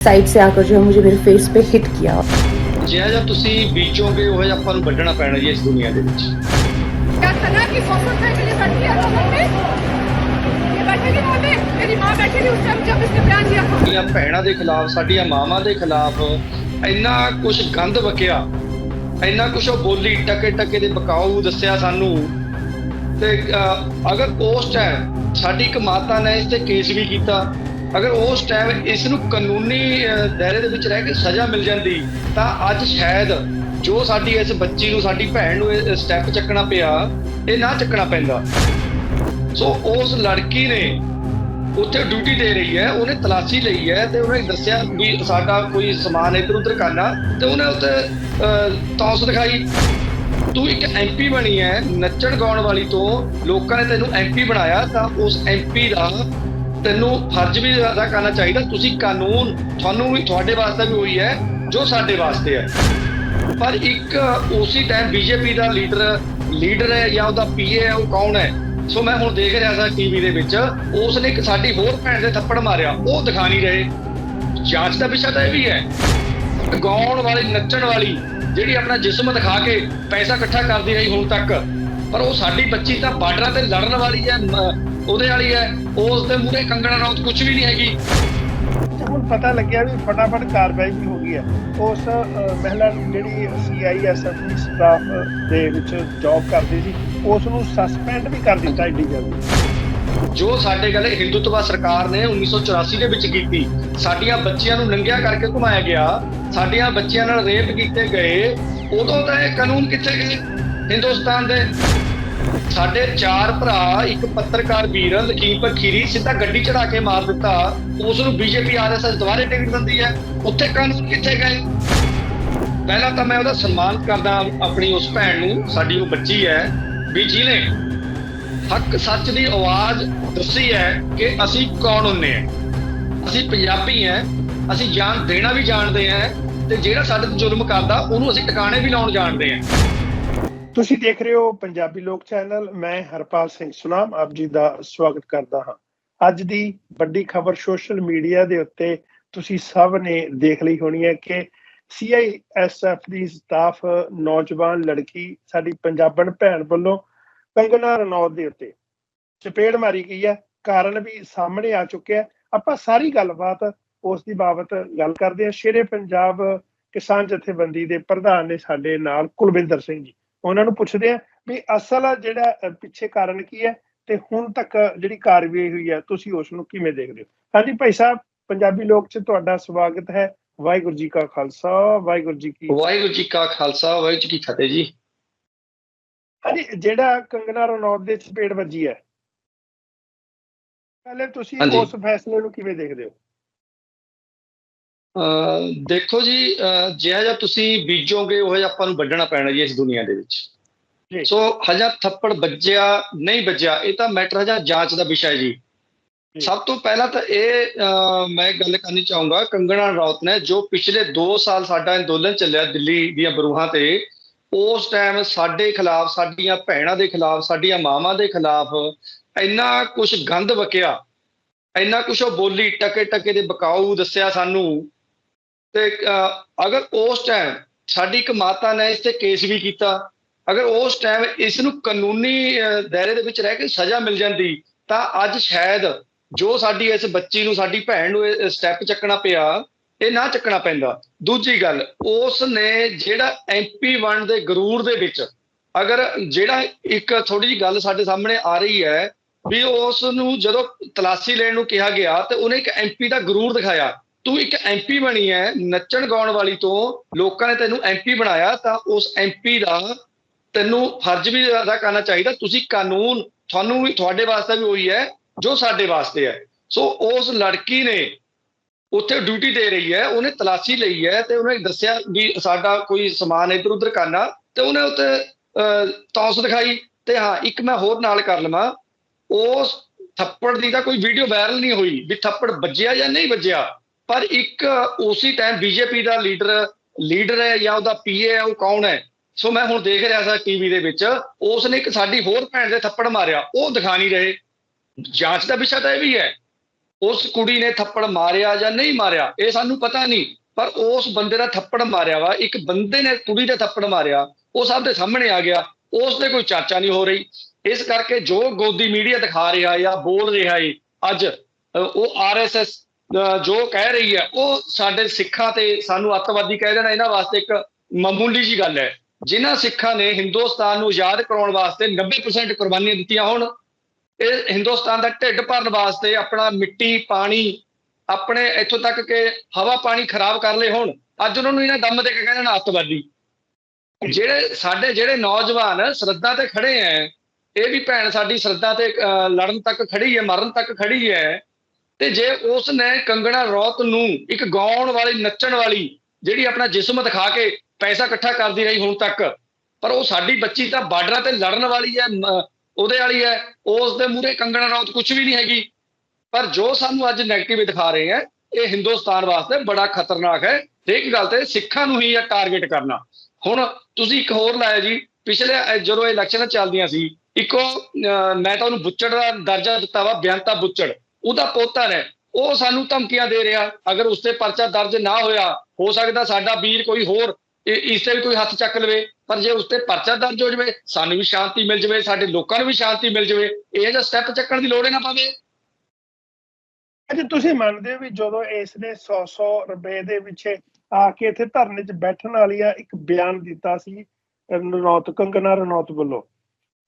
Side से आकर जो है मुझे मेरे फेस पे हिट किया ਜਿਹੜਾ ਜਿਹਾ ਤੁਸੀਂ ਬੀਜੋਗੇ ਉਹ ਜਿਹਾ ਆਪਾਂ ਨੂੰ ਵੱਢਣਾ ਪੈਣਾ ਜੀ ਇਸ ਦੁਨੀਆ ਦੇ ਵਿੱਚ क्या सना की सौ रुपए के लिए बैठी है तो मम्मी ये बैठेगी मम्मी मेरी माँ बैठी थी उस टाइम जब इसने बयान दिया था ਸਾਡੀਆਂ ਭੈਣਾਂ ਦੇ ਖਿਲਾਫ ਸਾਡੀਆਂ ਮਾਵਾਂ ਦੇ ਖਿਲਾਫ ਇੰਨਾ ਕੁਝ ਗੰਦ ਵਕਿਆ ਇੰਨਾ ਕੁਝ ਉਹ ਬੋਲੀ ਟਕੇ ਟਕੇ ਦੇ ਬਕਾਊ ਦੱਸਿਆ ਸਾਨੂੰ ਤੇ ਅਹ, ਅਗਰ ਉਸ ਟਾਈਮ ਸਾਡੀ ਇੱਕ ਮਾਤਾ ਨੇ ਇਸ ਤੇ ਕੇਸ ਵੀ ਕੀਤਾ ਅਗਰ ਉਸ ਟਾਈਮ ਇਸ ਨੂੰ ਕਾਨੂੰਨੀ ਦਾਇਰੇ ਦੇ ਵਿੱਚ ਰਹਿ ਕੇ ਸਜ਼ਾ ਮਿਲ ਜਾਂਦੀ, ਤਾਂ ਅੱਜ ਸ਼ਾਇਦ ਜੋ ਸਾਡੀ ਇਸ ਬੱਚੀ ਨੂੰ, ਸਾਡੀ ਭੈਣ ਨੂੰ ਸਟੈਪ ਚੱਕਣਾ ਪਿਆ, ਇਹ ਨਾ ਚੱਕਣਾ ਪੈਂਦਾ। ਸੋ ਉਸ ਲੜਕੀ ਨੇ ਉੱਥੇ ਡਿਊਟੀ ਦੇ ਰਹੀ ਹੈ, ਉਹਨੇ ਤਲਾਸ਼ੀ ਲਈ ਹੈ ਤੇ ਉਹਨੇ ਦੱਸਿਆ ਵੀ ਸਾਡਾ ਕੋਈ ਸਮਾਨ ਇੱਧਰ ਉੱਧਰ ਕਰਨਾ ਤੇ ਉਹਨੇ ਉੱਤੇ ਤੌਸ ਦਿਖਾਈ। ਤੂੰ ਇੱਕ ਐਮਪੀ ਬਣੀ ਹੈ ਨੱਚਣ ਗਾਉਣ ਵਾਲੀ ਤੋਂ, ਲੋਕਾਂ ਨੇ ਤੈਨੂੰ ਐਮਪੀ ਬਣਾਇਆ, ਤਾਂ ਉਸ ਐਮਪੀ ਦਾ ਤੈਨੂੰ ਫਰਜ਼ ਵੀ ਅਦਾ ਕਰਨਾ ਚਾਹੀਦਾ। ਤੁਸੀਂ ਕਾਨੂੰਨ ਤੁਹਾਨੂੰ ਵੀ ਤੁਹਾਡੇ ਵਾਸਤੇ ਵੀ ਹੋਈ ਹੈ, ਜੋ ਸਾਡੇ ਵਾਸਤੇ ਹੈ। ਪਰ ਇੱਕ ਉਸੇ ਟਾਈਮ ਬੀਜੇਪੀ ਦਾ ਲੀਡਰ ਲੀਡਰ ਹੈ ਜਾਂ ਉਹਦਾ ਪੀਏ ਹੈ, ਉਹ ਕੌਣ ਹੈ? ਸੋ ਮੈਂ ਹੁਣ ਦੇਖ ਰਿਹਾ ਸੀ ਟੀਵੀ ਦੇ ਵਿੱਚ ਉਸ ਨੇ ਇੱਕ ਸਾਡੀ ਹੋਰ ਭੈਣ ਦੇ ਥੱਪੜ ਮਾਰਿਆ। ਉਹ ਦਿਖਾ ਨਹੀਂ ਰਹੇ। ਜਾਂਚ ਦਾ ਵਿਸ਼ਾ ਤਾਂ ਇਹ ਵੀ ਹੈ। ਗਾਉਣ ਵਾਲੀ, ਨੱਚਣ ਵਾਲੀ, ਜਿਹੜੀ ਆਪਣਾ ਜਿਸਮ ਦਿਖਾ ਕੇ ਪੈਸਾ ਇਕੱਠਾ ਕਰਦੀ ਰਹੀ ਹੁਣ ਤੱਕ। ਪਰ ਉਹ ਸਾਡੀ ਬੱਚੀ ਤਾਂ ਬਾਰਡਰਾਂ ਤੇ ਲੜਨ ਵਾਲੀ ਹੈ ਉਹਦੇ ਵਾਲੀ ਹੈ। ਉਸ ਦੇ ਮੂਹਰੇ ਕੰਗਣਾ ਰੌਤ ਕੁਝ ਵੀ ਨਹੀਂ ਹੈਗੀ। ਹੁਣ ਪਤਾ ਲੱਗਿਆ ਵੀ ਫਟਾਫਟ ਕਾਰਵਾਈ ਵੀ ਹੋ ਗਈ ਹੈ। ਉਸ ਮਹਿਲਾ ਜਿਹੜੀ ਸੀਆਈਐਸਐਫ ਦੀ ਸਟਾਫ ਦੇ ਵਿੱਚ ਜੌਬ ਕਰਦੀ ਸੀ ਉਸ ਨੂੰ ਸਸਪੈਂਡ ਵੀ ਕਰ ਦਿੱਤਾ ਏਡੀ ਜਲਦੀ ਜੋ ਸਾਡੇ ਗੱਲ ਹਿੰਦੂਤਵਾ ਸਰਕਾਰ ਨੇ 1984 ਦੇ ਵਿੱਚ ਕੀਤੀ ਸਾਡੀਆਂ ਬੱਚੀਆਂ ਨੂੰ ਨੰਗਿਆ ਕਰਕੇ ਘੁਮਾਇਆ ਗਿਆ ਸਾਡੀਆਂ ਬੱਚੀਆਂ ਨਾਲ ਰੇਪ ਕੀਤੇ ਗਏ ਉਦੋਂ ਤਾਂ ਇਹ ਕਾਨੂੰਨ ਕਿੱਥੇ ਗਏ? ਹਿੰਦੁਸਤਾਨ ਦੇ ਸਾਡੇ ਚਾਰ ਭਰਾ, ਇੱਕ ਪੱਤਰਕਾਰ ਵੀਰ ਲਖੀਮਪੁਰ ਖੀਰੀ ਸਿੱਧਾ ਗੱਡੀ ਚੜਾ ਕੇ ਮਾਰ ਦਿੱਤਾ। ਉਸ ਨੂੰ ਬੀਜੇਪੀ ਆਰਐਸਐਸ ਦੁਬਾਰੇ ਟਿਕਟ ਦਿੰਦੀ ਹੈ। ਉੱਥੇ ਕਾਨੂੰਨ ਕਿੱਥੇ ਗਏ? ਪਹਿਲਾਂ ਤਾਂ ਮੈਂ ਉਹਦਾ ਸਨਮਾਨ ਕਰਦਾ ਆਪਣੀ ਉਸ ਭੈਣ ਨੂੰ, ਸਾਡੀ ਉਹ ਬੱਚੀ ਹੈ। ਵੀ ਜਿਹਨੇ ਹੱਕ ਸੱਚ ਦੀ ਆਵਾਜ਼ ਦੱਸੀ ਹੈ ਕਿ ਅਸੀਂ ਕੌਣ ਹੁੰਨੇ ਆ? ਅਸੀਂ ਪੰਜਾਬੀ ਆ, ਅਸੀਂ ਜਾਨ ਦੇਣਾ ਵੀ ਜਾਣਦੇ ਆ, ਤੇ ਜਿਹੜਾ ਸਾਡੇ ਤੇ ਜ਼ੁਲਮ ਕਰਦਾ, ਉਹਨੂੰ ਅਸੀਂ ਟਿਕਾਣੇ ਵੀ ਲਾਉਣ ਜਾਣਦੇ ਆ। ਤੁਸੀਂ ਦੇਖ ਰਹੇ ਹੋ ਪੰਜਾਬੀ ਲੋਕ ਚੈਨਲ, ਮੈਂ ਹਰਪਾਲ ਸਿੰਘ ਸੁਨਾਮ, ਆਪ ਜੀ ਦਾ ਸਵਾਗਤ ਕਰਦਾ ਹਾਂ। ਅੱਜ ਦੀ ਵੱਡੀ ਖਬਰ ਸੋਸ਼ਲ ਮੀਡੀਆ ਦੇ ਉੱਤੇ ਤੁਸੀਂ ਸਭ ਨੇ ਦੇਖ ਲਈ ਹੋਣੀ ਹੈ ਕਿ ਸੀਆਈਐਸਐਫ ਦੀ ਸਟਾਫ ਨੌਜਵਾਨ ਲੜਕੀ, ਸਾਡੀ ਪੰਜਾਬਣ ਭੈਣ ਵੱਲੋਂ ਕੰਗਨਾ ਰਣੌਤ ਦੇ ਉੱਤੇ ਚਪੇੜ ਮਾਰੀ ਗਈ ਹੈ। ਕਾਰਨ ਵੀ ਸਾਹਮਣੇ ਆ ਚੁੱਕਿਆ ਆਪਾਂ ਸਾਰੀ ਗੱਲਬਾਤ ਉਸ ਦੀ ਬਾਬਤ ਗੱਲ ਕਰਦੇ ਹਾਂ। ਸ਼ੇਰੇ ਪੰਜਾਬ ਕਿਸਾਨ ਜਥੇਬੰਦੀ ਦੇ ਪ੍ਰਧਾਨ ਨੇ ਸਾਡੇ ਨਾਲ ਕੁਲਵਿੰਦਰ ਸਿੰਘ ਜੀ। ਉਹਨਾਂ ਨੂੰ ਪੁੱਛਦੇ ਆ ਵੀ ਅਸਲ ਜਿਹੜਾ ਪਿੱਛੇ ਕਾਰਨ ਕੀ ਹੈ ਤੇ ਹੁਣ ਤੱਕ ਜਿਹੜੀ ਕਾਰਵਾਈ ਹੋਈ ਹੈ ਤੁਸੀਂ ਉਸ ਨੂੰ ਕਿਵੇਂ ਦੇਖਦੇ ਹੋ? ਹਾਂਜੀ ਭਾਈ ਸਾਹਿਬ ਪੰਜਾਬੀ ਲੋਕ ਚ ਤੁਹਾਡਾ ਸਵਾਗਤ ਹੈ। ਵਾਹਿਗੁਰੂ ਜੀ ਕਾ ਖਾਲਸਾ ਵਾਹਿਗੁਰੂ ਜੀ ਕੀ ਵਾਹਿਗੁਰੂ ਜੀ ਕਾ ਖਾਲਸਾ ਵਾਹਿਗੁਰੂ ਜੀ ਕੀ ਫਤਿਹ ਜੀ। ਹਾਂਜੀ ਜਿਹੜਾ ਕੰਗਨਾ ਰਣੌਤ ਦੇ ਚਪੇੜ ਵੱਜੀ ਹੈ ਪਹਿਲੇ ਤੁਸੀਂ। ਉਸ ਫੈਸਲੇ ਨੂੰ ਕਿਵੇਂ ਦੇਖਦੇ ਹੋ? ਦੇਖੋ ਜੀ ਜਿਹੜਾ ਜਿਹਾ ਤੁਸੀਂ ਬੀਜੋਗੇ ਉਹ ਜਿਹਾ ਆਪਾਂ ਨੂੰ ਵੱਢਣਾ ਪੈਣਾ ਜੀ ਇਸ ਦੁਨੀਆ ਦੇ ਵਿੱਚ। ਸੋ ਹਜਾ ਥੱਪੜ ਵੱਜਿਆ ਨਹੀਂ ਵੱਜਿਆ ਇਹ ਤਾਂ ਮੈਟਰ ਹਜਾ ਜਾਂਚ ਦਾ ਵਿਸ਼ਾ ਹੈ ਜੀ। ਸਭ ਤੋਂ ਪਹਿਲਾਂ ਤਾਂ ਇਹ ਮੈਂ ਗੱਲ ਕਰਨੀ ਚਾਹੂੰਗਾ ਕੰਗਣਾ ਰਣੌਤ ਨੇ ਜੋ ਪਿਛਲੇ 2 ਸਾਲ ਸਾਡਾ ਅੰਦੋਲਨ ਚੱਲਿਆ ਦਿੱਲੀ ਦੀਆਂ ਬਰੂਹਾਂ ਤੇ ਉਸ ਟਾਈਮ ਸਾਡੇ ਖਿਲਾਫ ਸਾਡੀਆਂ ਭੈਣਾਂ ਦੇ ਖਿਲਾਫ ਸਾਡੀਆਂ ਮਾਵਾਂ ਦੇ ਖਿਲਾਫ ਇੰਨਾ ਕੁਝ ਗੰਦ ਵਕਿਆ ਇੰਨਾ ਕੁਝ ਉਹ ਬੋਲੀ ਟਕੇ ਟਕੇ ਦੇ ਬਕਾਊ ਦੱਸਿਆ ਸਾਨੂੰ ਤੇ ਅਗਰ ਉਸ ਟਾਈਮ ਸਾਡੀ ਇੱਕ ਮਾਤਾ ਨੇ ਇਸ ਤੇ ਕੇਸ ਵੀ ਕੀਤਾ, ਅਗਰ ਉਸ ਟਾਈਮ ਇਸ ਨੂੰ ਕਾਨੂੰਨੀ ਦਾਇਰੇ ਦੇ ਵਿੱਚ ਰਹਿ ਕੇ ਸਜ਼ਾ ਮਿਲ ਜਾਂਦੀ, ਤਾਂ ਅੱਜ ਸ਼ਾਇਦ ਜੋ ਸਾਡੀ ਇਸ ਬੱਚੀ ਨੂੰ, ਸਾਡੀ ਭੈਣ ਨੂੰ ਇਹ ਸਟੈਪ ਚੱਕਣਾ ਪਿਆ, ਇਹ ਨਾ ਚੱਕਣਾ ਪੈਂਦਾ। ਦੂਜੀ ਗੱਲ, ਉਸ ਨੇ ਜਿਹੜਾ ਐਮਪੀ ਬਣ ਦੇ ਗਰੂਰ ਦੇ ਵਿੱਚ, ਅਗਰ ਜਿਹੜਾ ਇੱਕ ਥੋੜੀ ਜਿਹੀ ਗੱਲ ਸਾਡੇ ਸਾਹਮਣੇ ਆ ਰਹੀ ਹੈ, ਵੀ ਉਸ ਨੂੰ ਜਦੋਂ ਤਲਾਸ਼ੀ ਲੈਣ ਨੂੰ ਕਿਹਾ ਗਿਆ, ਤੇ ਉਹਨੇ ਇੱਕ ਐਮਪੀ ਦਾ ਗਰੂਰ ਦਿਖਾਇਆ ਤੂੰ ਇੱਕ ਐਮਪੀ ਬਣੀ ਹੈ ਨੱਚਣ ਗਾਉਣ ਵਾਲੀ ਤੋਂ ਲੋਕਾਂ ਨੇ ਤੈਨੂੰ ਐਮਪੀ ਬਣਾਇਆ ਤਾਂ ਉਸ ਐਮਪੀ ਦਾ ਤੈਨੂੰ ਫਰਜ਼ ਵੀ ਅਦਾ ਕਰਨਾ ਚਾਹੀਦਾ। ਤੁਸੀਂ ਕਾਨੂੰਨ ਤੁਹਾਨੂੰ ਵੀ ਤੁਹਾਡੇ ਵਾਸਤੇ ਵੀ ਉਹੀ ਹੈ ਜੋ ਸਾਡੇ ਵਾਸਤੇ ਹੈ ਸੋ ਉਸ ਲੜਕੀ ਨੇ ਉੱਥੇ ਡਿਊਟੀ ਦੇ ਰਹੀ ਹੈ ਉਹਨੇ ਤਲਾਸ਼ੀ ਲਈ ਹੈ ਤੇ ਉਹਨੇ ਦੱਸਿਆ ਵੀ ਸਾਡਾ ਕੋਈ ਸਮਾਨ ਇੱਧਰ ਉੱਧਰ ਕਰਨਾ ਤੇ ਉਹਨੇ ਉੱਤੇ ਅਹ, ਤੌਸ ਦਿਖਾਈ ਤੇ ਹਾਂ ਇੱਕ ਮੈਂ ਹੋਰ ਨਾਲ ਕਰ ਲਵਾਂ। ਉਸ ਥੱਪੜ ਦੀ ਤਾਂ ਕੋਈ ਵੀਡੀਓ ਵਾਇਰਲ ਨਹੀਂ ਹੋਈ ਵੀ ਥੱਪੜ ਵੱਜਿਆ ਜਾਂ ਨਹੀਂ ਵੱਜਿਆ। ਪਰ ਇੱਕ ਉਸੇ ਟਾਈਮ ਬੀਜੇਪੀ ਦਾ ਲੀਡਰ ਲੀਡਰ ਹੈ ਜਾਂ ਉਹਦਾ ਪੀਏ ਹੈ ਉਹ ਕੌਣ ਹੈ? ਸੋ ਮੈਂ ਹੁਣ ਦੇਖ ਰਿਹਾ ਸੀ ਟੀਵੀ ਦੇ ਵਿੱਚ ਉਸ ਨੇ ਇੱਕ ਸਾਡੀ ਹੋਰ ਭੈਣ ਦੇ ਥੱਪੜ ਮਾਰਿਆ ਉਹ ਦਿਖਾ ਨਹੀਂ ਰਹੇ। ਜਾਂਚ ਦਾ ਵਿਸ਼ਾ ਤਾਂ ਇਹ ਵੀ ਹੈ ਉਸ ਕੁੜੀ ਨੇ ਥੱਪੜ ਮਾਰਿਆ ਜਾਂ ਨਹੀਂ ਮਾਰਿਆ ਇਹ ਸਾਨੂੰ ਪਤਾ ਨਹੀਂ। ਪਰ ਉਸ ਬੰਦੇ ਦਾ ਥੱਪੜ ਮਾਰਿਆ ਵਾ ਇੱਕ ਬੰਦੇ ਨੇ ਕੁੜੀ ਦੇ ਥੱਪੜ ਮਾਰਿਆ ਉਹ ਸਭ ਦੇ ਸਾਹਮਣੇ ਆ ਗਿਆ ਉਸ ਤੇ ਕੋਈ ਚਰਚਾ ਨਹੀਂ ਹੋ ਰਹੀ। ਇਸ ਕਰਕੇ ਜੋ ਗੋਦੀ ਮੀਡੀਆ ਦਿਖਾ ਰਿਹਾ ਜਾਂ ਬੋਲ ਰਿਹਾ ਏ ਅੱਜ ਅ, ਉਹ ਆਰਐਸਐਸ ਜੋ ਕਹਿ ਰਹੀ ਹੈ ਉਹ ਸਾਡੇ ਸਿੱਖਾਂ ਤੇ ਸਾਨੂੰ ਅੱਤਵਾਦੀ ਕਹਿ ਦੇਣਾ ਇਹਨਾਂ ਵਾਸਤੇ ਇੱਕ ਮਾਮੂਲੀ ਜੀ ਗੱਲ ਹੈ। ਜਿਨ੍ਹਾਂ ਸਿੱਖਾਂ ਨੇ ਹਿੰਦੁਸਤਾਨ ਨੂੰ ਆਜ਼ਾਦ ਕਰਾਉਣ ਵਾਸਤੇ 90% ਕੁਰਬਾਨੀਆਂ ਦਿੱਤੀਆਂ ਹੋਣ ਇਹ ਹਿੰਦੁਸਤਾਨ ਦਾ ਢਿੱਡ ਭਰਨ ਵਾਸਤੇ ਆਪਣਾ ਮਿੱਟੀ ਪਾਣੀ ਆਪਣੇ ਇੱਥੋਂ ਤੱਕ ਕਿ ਹਵਾ ਪਾਣੀ ਖਰਾਬ ਕਰ ਲਏ ਹੋਣ। ਅੱਜ ਉਹਨਾਂ ਨੂੰ ਇਹਨਾਂ ਦਮ ਦੇ ਕੇ ਕਹਿੰਦੇ ਨੇ ਅੱਤਵਾਦੀ। ਜਿਹੜੇ ਸਾਡੇ ਜਿਹੜੇ ਨੌਜਵਾਨ ਸ਼ਰਧਾ ਤੇ ਖੜੇ ਐ ਇਹ ਵੀ ਭੈਣ ਸਾਡੀ ਸ਼ਰਧਾ ਤੇ ਅਹ, ਲੜਨ ਤੱਕ ਖੜੀ ਹੈ ਮਰਨ ਤੱਕ ਖੜੀ ਹੈ ਤੇ ਜੇ ਉਸ ਨੇ ਕੰਗਣਾ ਰੌਤ ਨੂੰ ਇੱਕ ਗਾਉਣ ਵਾਲੀ ਨੱਚਣ ਵਾਲੀ ਜਿਹੜੀ ਆਪਣਾ ਜਿਸਮ ਦਿਖਾ ਕੇ ਪੈਸਾ ਇਕੱਠਾ ਕਰਦੀ ਰਹੀ ਹੁਣ ਤੱਕ ਪਰ ਉਹ ਸਾਡੀ ਬੱਚੀ ਤਾਂ ਬਾਰਡਰਾਂ ਤੇ ਲੜਨ ਵਾਲੀ ਹੈ ਉਹਦੇ ਵਾਲੀ ਹੈ ਉਸ ਦੇ ਮੂਹਰੇ ਕੰਗਣਾ ਰੌਤ ਕੁਝ ਵੀ ਨਹੀਂ ਹੈਗੀ। ਪਰ ਜੋ ਸਾਨੂੰ ਅੱਜ 네ਗੇਟਿਵ ਦਿਖਾ ਰਹੇ ਹੈ ਇਹ ਹਿੰਦੁਸਤਾਨ ਵਾਸਤੇ ਬੜਾ ਖਤਰਨਾਕ ਹੈ। ਤੇ ਇੱਕ ਗੱਲ ਤੇ ਸਿੱਖਾਂ ਨੂੰ ਹੀ ਇਹ ਟਾਰਗੇਟ ਕਰਨਾ। ਹੁਣ ਤੁਸੀਂ ਇੱਕ ਹੋਰ ਲਾਇਆ ਜੀ ਪਿਛਲੇ ਜਦੋਂ ਇਲੈਕਸ਼ਨਾਂ ਚੱਲਦੀਆਂ ਸੀ ਇੱਕੋ ਅਹ, ਮੈਂ ਤਾਂ ਉਹਨੂੰ ਬੁੱਚੜ ਦਾ ਦਰਜਾ ਦਿੱਤਾ ਵਾ ਬਿਆੰਤਾ ਬੁੱਚੜ। ਉਹਦਾ ਪੋਤਾ ਹੈ, ਉਹ ਸਾਨੂੰ ਧਮਕੀਆਂ ਦੇ ਰਿਹਾ, ਅਗਰ ਉਸ ਤੇ ਪਰਚਾ ਦਰਜ ਨਾ ਹੋਇਆ, ਹੋ ਸਕਦਾ ਸਾਡਾ ਵੀਰ ਕੋਈ ਹੋਰ ਇਸ ਤੇ ਵੀ ਕੋਈ ਹੱਥ ਚੱਕ ਲਵੇ, ਪਰ ਜੇ ਉਸ ਤੇ ਪਰਚਾ ਦਰਜ ਹੋ ਜਾਵੇ, ਸਾਨੂੰ ਵੀ ਸ਼ਾਂਤੀ ਮਿਲ ਜਾਵੇ, ਸਾਡੇ ਲੋਕਾਂ ਨੂੰ ਵੀ ਸ਼ਾਂਤੀ ਮਿਲ ਜਾਵੇ, ਇਹ ਜਿਹਾ ਸਟੈਪ ਚੱਕਣ ਦੀ ਲੋੜ ਹੀ ਨਾ ਪਵੇ। ਅੱਛਾ, ਤੁਸੀਂ ਮੰਨਦੇ ਹੋ ਵੀ ਜਦੋਂ ਇਸ ਨੇ 100 100 ਰੁਪਏ ਦੇ ਪਿੱਛੇ ਆ ਕੇ ਇੱਥੇ ਧਰਨੇ 'ਚ ਬੈਠਣ ਵਾਲੀ ਆ, ਇੱਕ ਬਿਆਨ ਦਿੱਤਾ ਸੀ, ਰਣੌਤ ਕੰਗਨਾ ਰਣੌਤ ਵੱਲੋਂ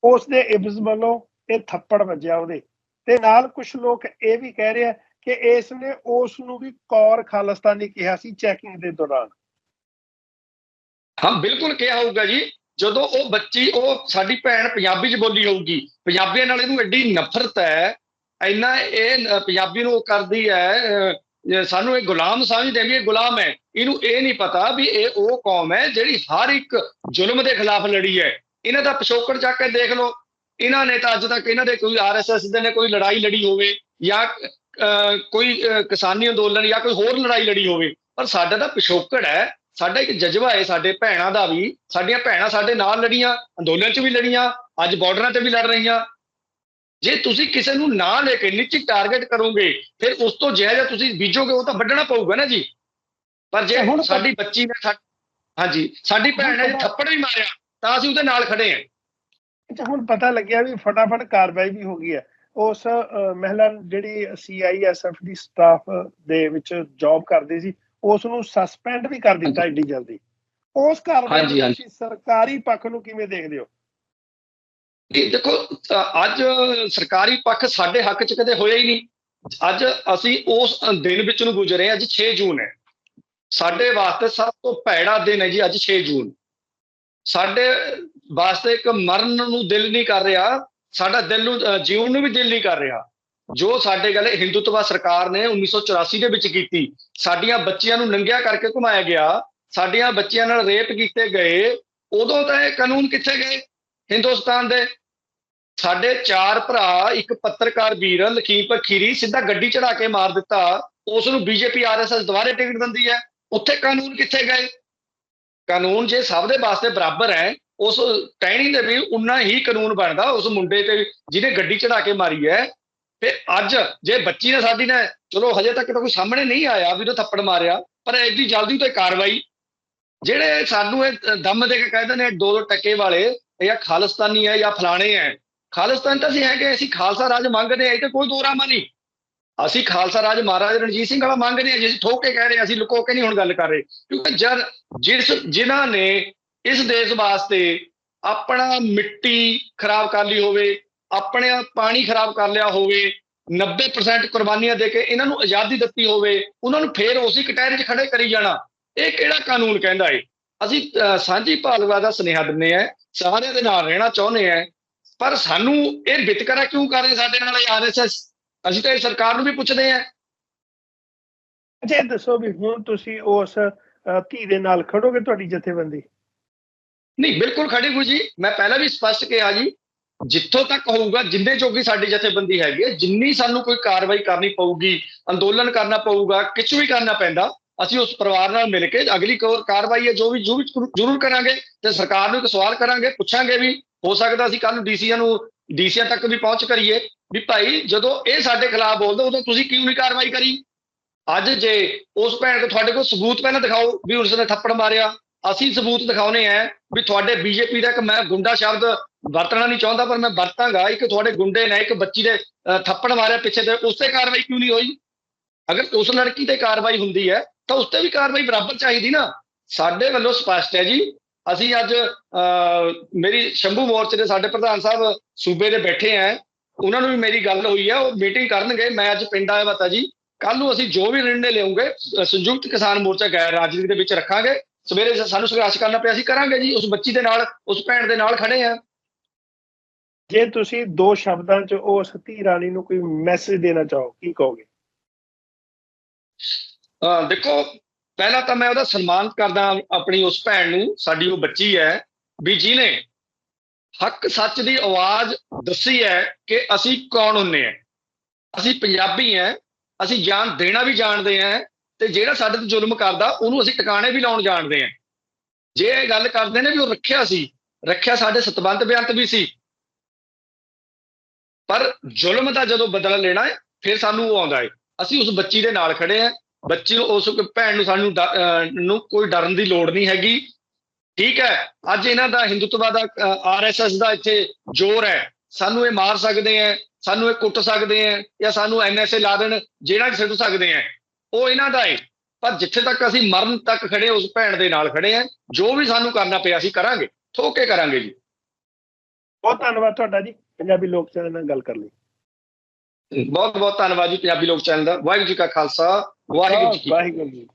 ਉਸ ਦੇ ਇਬਜ਼ ਵੱਲੋਂ ਇਹ ਥੱਪੜ ਵੱਜਿਆ ਉਹਦੇ। ਤੇ ਨਾਲ ਕੁਝ ਲੋਕ ਇਹ ਵੀ ਕਹਿ ਰਹੇ ਆ ਕਿ ਇਸ ਨੇ ਉਸ ਨੂੰ ਵੀ ਕੌਰ ਖਾਲਿਸਤਾਨੀ ਕਿਹਾ ਸੀ ਚੈਕਿੰਗ ਦੇ ਦੌਰਾਨ। ਹਾਂ ਬਿਲਕੁਲ ਕਿਹਾ ਹੋਊਗਾ ਜੀ। ਜਦੋਂ ਉਹ ਬੱਚੀ ਉਹ ਸਾਡੀ ਭੈਣ ਪੰਜਾਬੀ 'ਚ ਬੋਲੀ ਹੋਊਗੀ ਪੰਜਾਬੀਆਂ ਨਾਲ ਇਹਨੂੰ ਐਡੀ ਨਫ਼ਰਤ ਹੈ ਇੰਨਾ ਇਹ ਪੰਜਾਬੀ ਨੂੰ ਉਹ ਕਰਦੀ ਹੈ ਅ, ਸਾਨੂੰ ਇਹ ਗੁਲਾਮ ਸਮਝਦੇ ਵੀ ਇਹ ਗੁਲਾਮ ਹੈ। ਇਹਨੂੰ ਇਹ ਨਹੀਂ ਪਤਾ ਵੀ ਇਹ ਉਹ ਕੌਮ ਹੈ ਜਿਹੜੀ ਹਰ ਇੱਕ ਜ਼ੁਲਮ ਦੇ ਖਿਲਾਫ ਲੜੀ ਹੈ। ਇਹਨਾਂ ਦਾ ਪਿਛੋਕੜ ਚੱਕ ਕੇ ਦੇਖ ਲਓ। ਇਹਨਾਂ ਨੇ ਤਾਂ ਅੱਜ ਤੱਕ ਇਹਨਾਂ ਦੇ ਕੋਈ ਆਰਐਸਐਸ ਦੇ ਨੇ ਕੋਈ ਲੜਾਈ ਲੜੀ ਹੋਵੇ ਜਾਂ ਕੋਈ ਕਿਸਾਨੀ ਅੰਦੋਲਨ ਜਾਂ ਕੋਈ ਹੋਰ ਲੜਾਈ ਲੜੀ ਹੋਵੇ ਪਰ ਸਾਡਾ ਤਾਂ ਪਿਛੋਕੜ ਹੈ ਸਾਡਾ ਇੱਕ ਜਜ਼ਬਾ ਹੈ ਸਾਡੇ ਭੈਣਾਂ ਦਾ ਵੀ ਸਾਡੀਆਂ ਭੈਣਾਂ ਸਾਡੇ ਨਾਲ ਲੜੀਆਂ ਅੰਦੋਲਨ 'ਚ ਵੀ ਲੜੀਆਂ ਅੱਜ ਬਾਰਡਰਾਂ ਤੇ ਵੀ ਲੜ ਰਹੀਆਂ। ਜੇ ਤੁਸੀਂ ਕਿਸੇ ਨੂੰ ਨਾ ਲੈ ਕੇ ਨਿਸ਼ਚਿਤ ਟਾਰਗੇਟ ਕਰੋਗੇ ਫਿਰ ਉਸ ਤੋਂ ਜਿਹੜਾ ਜਿਹਾ ਤੁਸੀਂ ਬੀਜੋਗੇ ਉਹ ਤਾਂ ਵੱਢਣਾ ਪਊਗਾ ਨਾ ਜੀ। ਪਰ ਜੇ ਹੁਣ ਸਾਡੀ ਬੱਚੀ ਨੇ ਹਾਂਜੀ ਸਾਡੀ ਭੈਣ ਨੇ ਥੱਪੜ ਵੀ ਮਾਰਿਆ ਤਾਂ ਅਸੀਂ ਉਹਦੇ ਨਾਲ ਖੜੇ ਹਾਂ ਅੱਛਾ ਹੁਣ ਪਤਾ ਲੱਗਿਆ ਵੀ ਫਟਾਫਟ ਕਾਰਵਾਈ ਵੀ ਹੋ ਗਈ ਹੈ। ਉਸ ਮਹਿਲਾ ਜਿਹੜੀ ਸੀਆਈਐਸਐਫ ਦੀ ਸਟਾਫ ਦੇ ਵਿੱਚ ਜੌਬ ਕਰਦੀ ਸੀ ਉਸ ਨੂੰ ਸਸਪੈਂਡ ਵੀ ਕਰ ਦਿੱਤਾ ਏਡੀ ਜਲਦੀ। ਉਸ ਕਾਰਵਾਈ। ਤੁਸੀਂ ਸਰਕਾਰੀ ਪੱਖ ਨੂੰ ਕਿਵੇਂ ਦੇਖਦੇ ਹੋ? ਦੇਖੋ ਅੱਜ ਸਰਕਾਰੀ ਪੱਖ ਸਾਡੇ ਹੱਕ 'ਚ ਕਦੇ ਹੋਇਆ ਹੀ ਨਹੀਂ। ਅੱਜ ਅਸੀਂ ਉਸ ਦਿਨ ਵਿੱਚ ਨੂੰ ਗੁਜ਼ਰੇ। ਅੱਜ 6 ਜੂਨ ਹੈ। ਸਾਡੇ ਵਾਸਤੇ ਸਭ ਤੋਂ ਭੈੜਾ ਦਿਨ ਹੈ ਜੀ ਅੱਜ 6 ਜੂਨ। ਸਾਡੇ ਵਾਸਤੇ ਇੱਕ ਮਰਨ ਨੂੰ ਦਿਲ ਨਹੀਂ ਕਰ ਰਿਹਾ ਸਾਡਾ ਦਿਲ ਨੂੰ ਅ, ਜਿਉਣ ਨੂੰ ਵੀ ਦਿਲ ਨਹੀਂ ਕਰ ਰਿਹਾ। ਜੋ ਸਾਡੇ ਗੱਲ ਹਿੰਦੂਤਵਾ ਸਰਕਾਰ ਨੇ 1984 ਦੇ ਵਿੱਚ ਕੀਤੀ ਸਾਡੀਆਂ ਬੱਚੀਆਂ ਨੂੰ ਨੰਗਿਆ ਕਰਕੇ ਘੁਮਾਇਆ ਗਿਆ ਸਾਡੀਆਂ ਬੱਚੀਆਂ ਨਾਲ ਰੇਪ ਕੀਤੇ ਗਏ ਉਦੋਂ ਤਾਂ ਇਹ ਕਾਨੂੰਨ ਕਿੱਥੇ ਗਏ? ਹਿੰਦੁਸਤਾਨ ਦੇ। ਸਾਡੇ ਚਾਰ ਭਰਾ ਇੱਕ ਪੱਤਰਕਾਰ ਵੀਰ ਲਖੀਮਪੁਰ ਖੀਰੀ ਸਿੱਧਾ ਗੱਡੀ ਚੜਾ ਕੇ ਮਾਰ ਦਿੱਤਾ ਉਸ ਨੂੰ ਬੀਜੇਪੀ ਆਰਐਸਐਸ ਦੁਬਾਰੇ ਟਿਕਟ ਦਿੰਦੀ ਹੈ। ਉੱਥੇ ਕਾਨੂੰਨ ਕਿੱਥੇ ਗਏ? ਕਾਨੂੰਨ ਜੇ ਸਭ ਦੇ ਵਾਸਤੇ ਬਰਾਬਰ ਹੈ ਉਸ ਟਹਿਣੀ ਦੇ ਵੀ ਉਨਾ ਹੀ ਕਾਨੂੰਨ ਬਣਦਾ, ਉਸ ਮੁੰਡੇ ਤੇ ਜਿਹਨੇ ਗੱਡੀ ਚੜਾ ਕੇ ਮਾਰੀ ਹੈ, ਤੇ ਅੱਜ ਜੇ ਬੱਚੀ ਨੇ ਸਾਡੀ ਨੇ, ਚਲੋ ਹਜੇ ਤੱਕ ਤਾਂ ਕੋਈ ਸਾਹਮਣੇ ਨਹੀਂ ਆਇਆ ਵੀ ਉਹ ਥੱਪੜ ਮਾਰਿਆ, ਪਰ ਐਡੀ ਜਲਦੀ ਤੇ ਕਾਰਵਾਈ, ਜਿਹੜੇ ਸਾਨੂੰ ਇਹ ਦਮ ਦੇ ਕੇ ਕਹਿੰਦੇ ਨੇ ਦੋ ਦੋ ਟੱਕੇ ਵਾਲੇ ਜਾਂ ਖਾਲਿਸਤਾਨੀ ਹੈ ਜਾਂ ਫਲਾਣੇ ਹੈ, ਖਾਲਿਸਤਾਨ ਤਾਂ ਅਸੀਂ ਹੈਗੇ ਅਸੀਂ ਖਾਲਸਾ ਰਾਜ ਮੰਗਦੇ ਹਾਂ, ਇਹ ਤੇ ਕੋਈ ਦੋਰਾਮਾ ਨਹੀਂ। ਅਸੀਂ ਖਾਲਸਾ ਰਾਜ ਮਹਾਰਾਜ ਰਣਜੀਤ ਸਿੰਘ ਵਾਲਾ ਮੰਗਦੇ ਹਾਂ ਜਿਸ ਠੋਕ ਕੇ ਕਹਿ ਰਹੇ ਅਸੀਂ ਲੁਕੋ ਕੇ ਨਹੀਂ ਹੁਣ ਗੱਲ ਕਰ ਰਹੇ, ਕਿਉਂਕਿ ਜਦ ਜਿਸ, ਜਿਨ੍ਹਾਂ ਨੇ ਇਸ ਦੇਸ਼ ਵਾਸਤੇ ਆਪਣਾ ਮਿੱਟੀ ਖਰਾਬ ਕਰ ਲਈ ਹੋਵੇ, ਆਪਣੇ ਪਾਣੀ ਖਰਾਬ ਕਰ ਲਿਆ ਹੋਵੇ 90% ਕੁਰਬਾਨੀਆਂ ਦੇ ਕੇ ਇਹਨਾਂ ਨੂੰ ਆਜ਼ਾਦੀ ਦਿੱਤੀ ਹੋਵੇ, ਉਹਨਾਂ ਨੂੰ ਫੇਰ ਉਸੇ ਕਟਹਿਰੇ 'ਚ ਖੜੇ ਕਰੀ ਜਾਣਾ, ਇਹ ਕਿਹੜਾ ਕਾਨੂੰਨ ਕਹਿੰਦਾ ਏ? ਅਸੀਂ ਸਾਂਝੀ ਭਾਲਵਾ ਦਾ ਸੁਨੇਹਾ ਦਿੰਦੇ ਆ ਸਾਰਿਆਂ ਦੇ ਨਾਲ ਰਹਿਣਾ ਚਾਹੁੰਦੇ ਆ ਪਰ ਸਾਨੂੰ ਇਹ ਵਿਤਕਰਾ ਕਿਉਂ ਕਰ ਰਹੇ ਸਾਡੇ ਨਾਲ ਆਰਐਸਐਸ ਅਸੀਂ ਤਾਂ ਇਹ ਸਰਕਾਰ ਨੂੰ ਵੀ ਪੁੱਛਦੇ ਆ ਅੱਛਾ ਦੱਸੋ ਵੀ ਹੁਣ ਤੁਸੀਂ ਉਸ ਧੀ ਦੇ ਨਾਲ ਖੜੋਗੇ ਤੁਹਾਡੀ ਜਥੇਬੰਦੀ? ਨਹੀਂ, ਬਿਲਕੁਲ ਖੜੇ ਹੋ ਜੀ। ਮੈਂ ਪਹਿਲਾਂ ਵੀ ਸਪਸ਼ਟ ਕਿਹਾ ਜੀ, ਜਿੱਥੋਂ ਤੱਕ ਹੋਊਗਾ, ਜਿੰਨੇ ਜੋਗੀ ਸਾਡੀ ਜਥੇਬੰਦੀ ਹੈਗੀ ਹੈ, ਜਿੰਨੀ ਸਾਨੂੰ ਕੋਈ ਕਾਰਵਾਈ ਕਰਨੀ ਪਊਗੀ, ਅੰਦੋਲਨ ਕਰਨਾ ਪਊਗਾ ਕੁਝ ਵੀ ਕਰਨਾ ਪੈਂਦਾ, ਅਸੀਂ ਉਸ ਪਰਿਵਾਰ ਨਾਲ ਮਿਲ ਕੇ ਅਗਲੀ ਕੋ- ਕਾਰਵਾਈ ਹੈ, ਜੋ ਵੀ ਜੋ ਵੀ ਜ਼ਰੂਰ ਕਰਾਂਗੇ ਤੇ ਸਰਕਾਰ ਨੂੰ ਇੱਕ ਸਵਾਲ ਕਰਾਂਗੇ, ਪੁੱਛਾਂਗੇ ਵੀ, ਹੋ ਸਕਦਾ ਅਸੀਂ ਕੱਲ ਡੀਸੀਆਂ ਨੂੰ, ਡੀਸੀਆਂ ਤੱਕ ਵੀ ਪਹੁੰਚ ਕਰੀਏ, ਵੀ ਭਾਈ ਜਦੋਂ ਇਹ ਸਾਡੇ ਖਿਲਾਫ ਬੋਲਦਾ, ਉਦੋਂ ਤੁਸੀਂ ਕਿਉਂ ਨਹੀਂ ਕਾਰਵਾਈ ਕਰੀ? ਅੱਜ ਜੇ ਉਸ ਭੈਣ ਕੋ ਤੁਹਾਡੇ ਕੋਲ ਸਬੂਤ ਪਹਿਲਾਂ ਦਿਖਾਓ, ਵੀ ਉਸਨੇ ਥੱਪੜ ਮਾਰਿਆ ਅਸੀਂ ਸਬੂਤ ਦਿਖਾਉਨੇ ਆ ਵੀ ਤੁਹਾਡੇ ਬੀਜੇਪੀ ਦਾ ਇੱਕ ਮੈਂ ਗੁੰਡਾ ਸ਼ਬਦ ਵਰਤਣਾ ਨਹੀਂ ਚਾਹੁੰਦਾ ਪਰ ਮੈਂ ਵਰਤਾਂਗਾ। ਇੱਕ ਤੁਹਾਡੇ ਗੁੰਡੇ ਨੇ ਇੱਕ ਬੱਚੀ ਦੇ ਅਹ, ਥੱਪੜ ਮਾਰਿਆ ਪਿੱਛੇ ਤੇ ਉਸ ਤੇ ਕਾਰਵਾਈ ਕਿਉਂ ਨਹੀਂ ਹੋਈ? ਅਗਰ ਉਸ ਲੜਕੀ ਤੇ ਕਾਰਵਾਈ ਹੁੰਦੀ ਹੈ ਤਾਂ ਉਸ ਤੇ ਵੀ ਕਾਰਵਾਈ ਬਰਾਬਰ ਚਾਹੀਦੀ ਨਾ। ਸਾਡੇ ਵੱਲੋਂ ਸਪਸ਼ਟ ਹੈ ਜੀ ਅਸੀਂ ਅੱਜ ਅਹ, ਮੇਰੀ ਸ਼ੰਭੂ ਮੋਰਚੇ ਦੇ ਸਾਡੇ ਪ੍ਰਧਾਨ ਸਾਹਿਬ ਸੂਬੇ ਦੇ ਬੈਠੇ ਆ ਉਹਨਾਂ ਨੂੰ ਵੀ ਮੇਰੀ ਗੱਲ ਹੋਈ ਹੈ ਉਹ ਮੀਟਿੰਗ ਕਰਨਗੇ। ਮੈਂ ਅੱਜ ਪਿੰਡ ਆਇਆ ਵਾ ਜੀ ਕੱਲ ਨੂੰ ਅਸੀਂ ਜੋ ਵੀ ਨਿਰਣੇ ਲਿਆਉਂਗੇ ਸੰਯੁਕਤ ਕਿਸਾਨ ਮੋਰਚਾ ਗੈਰ ਰਾਜਨੀਤੀ ਦੇ ਵਿੱਚ ਰੱਖਾਂਗੇ। ਸਵੇਰੇ ਸ- ਸਾਨੂੰ ਸੰਘਰਸ਼ ਕਰਨਾ ਪਿਆ ਅਸੀਂ ਕਰਾਂਗੇ ਜੀ ਉਸ ਬੱਚੀ ਦੇ ਨਾਲ ਉਸ ਭੈਣ ਦੇ ਨਾਲ ਖੜੇ ਆ ਜੇ ਤੁਸੀਂ ਦੋ ਸ਼ਬਦਾਂ 'ਚ ਉਸ ਧੀ ਰਾਣੀ ਨੂੰ ਕੋਈ ਮੈਸੇਜ ਦੇਣਾ ਚਾਹੋ ਕੀ ਕਹੋਗੇ? ਅਹ ਦੇਖੋ ਪਹਿਲਾਂ ਤਾਂ ਮੈਂ ਉਹਦਾ ਸਨਮਾਨ ਕਰਦਾ ਆਪਣੀ ਉਸ ਭੈਣ ਨੂੰ ਸਾਡੀ ਉਹ ਬੱਚੀ ਹੈ ਵੀ ਜਿਹਨੇ ਹੱਕ ਸੱਚ ਦੀ ਆਵਾਜ਼ ਦੱਸੀ ਹੈ ਕਿ ਅਸੀਂ ਕੌਣ ਹੁੰਨੇ ਆ? ਅਸੀਂ ਪੰਜਾਬੀ ਆ ਅਸੀਂ ਜਾਨ ਦੇਣਾ ਵੀ ਜਾਣਦੇ ਆ ਤੇ ਜਿਹੜਾ ਸਾਡੇ ਤੇ ਜ਼ੁਲਮ ਕਰਦਾ, ਉਹਨੂੰ ਅਸੀਂ ਟਿਕਾਣੇ ਵੀ ਲਾਉਣ ਜਾਣਦੇ ਆ ਜੇ ਇਹ ਗੱਲ ਕਰਦੇ ਨੇ ਵੀ ਉਹ ਰੱਖਿਆ ਸੀ, ਰੱਖਿਆ ਸਾਡੇ ਸਤਬੰਧ ਬੇਅੰਤ ਵੀ ਸੀ। ਪਰ ਜ਼ੁਲਮ ਦਾ ਜਦੋਂ ਬਦਲਾ ਲੈਣਾ ਹੈ, ਫਿਰ ਸਾਨੂੰ ਉਹ ਆਉਂਦਾ ਹੈ। ਅਸੀਂ ਉਸ ਬੱਚੀ ਦੇ ਨਾਲ ਖੜੇ ਆ ਬੱਚੀ ਨੂੰ ਉਸ ਭੈਣ ਨੂੰ ਸਾਨੂੰ ਡ- ਅਹ, ਨੂੰ ਕੋਈ ਡਰਨ ਦੀ ਲੋੜ ਨਹੀਂ ਹੈਗੀ। ਠੀਕ ਹੈ। ਅੱਜ ਇਹਨਾਂ ਦਾ ਹਿੰਦੂਤਵਾ ਦਾ ਆਰਐਸਐਸ ਦਾ ਇੱਥੇ ਜ਼ੋਰ ਹੈ। ਸਾਨੂੰ ਇਹ ਮਾਰ ਸਕਦੇ ਆ ਸਾਨੂੰ ਇਹ ਕੁੱਟ ਸਕਦੇ ਆ ਜਾਂ ਸਾਨੂੰ ਐਨਐਸਏ ਲਾ ਦੇਣ, ਜਿਹੜਾ ਕਿ ਸਿੱਟ ਸਕਦੇ ਆ ਉਹ ਇਹਨਾਂ ਦਾ ਹੈ ਪਰ ਜਿੱਥੇ ਤੱਕ ਅਸੀਂ ਮਰਨ ਤੱਕ ਖੜੇ ਉਸ ਭੈਣ ਦੇ ਨਾਲ ਖੜੇ ਆ ਜੋ ਵੀ ਸਾਨੂੰ ਕਰਨਾ ਪਿਆ ਅਸੀਂ ਕਰਾਂਗੇ। ਠੋਕ ਕੇ ਕਰਾਂਗੇ ਜੀ। ਬਹੁਤ ਧੰਨਵਾਦ ਤੁਹਾਡਾ ਜੀ। ਪੰਜਾਬੀ ਲੋਕ ਚੈਨਲ ਨਾਲ ਗੱਲ ਕਰ ਲਈ। ਬਹੁਤ ਬਹੁਤ ਧੰਨਵਾਦ ਜੀ ਪੰਜਾਬੀ ਲੋਕ ਚੈਨਲ ਦਾ। ਵਾਹਿਗੁਰੂ ਜੀ ਕਾ ਖਾਲਸਾ। ਵਾਹਿਗੁਰੂ ਜੀ ਕੀ ਵਾਹਿਗੁਰੂ ਜੀ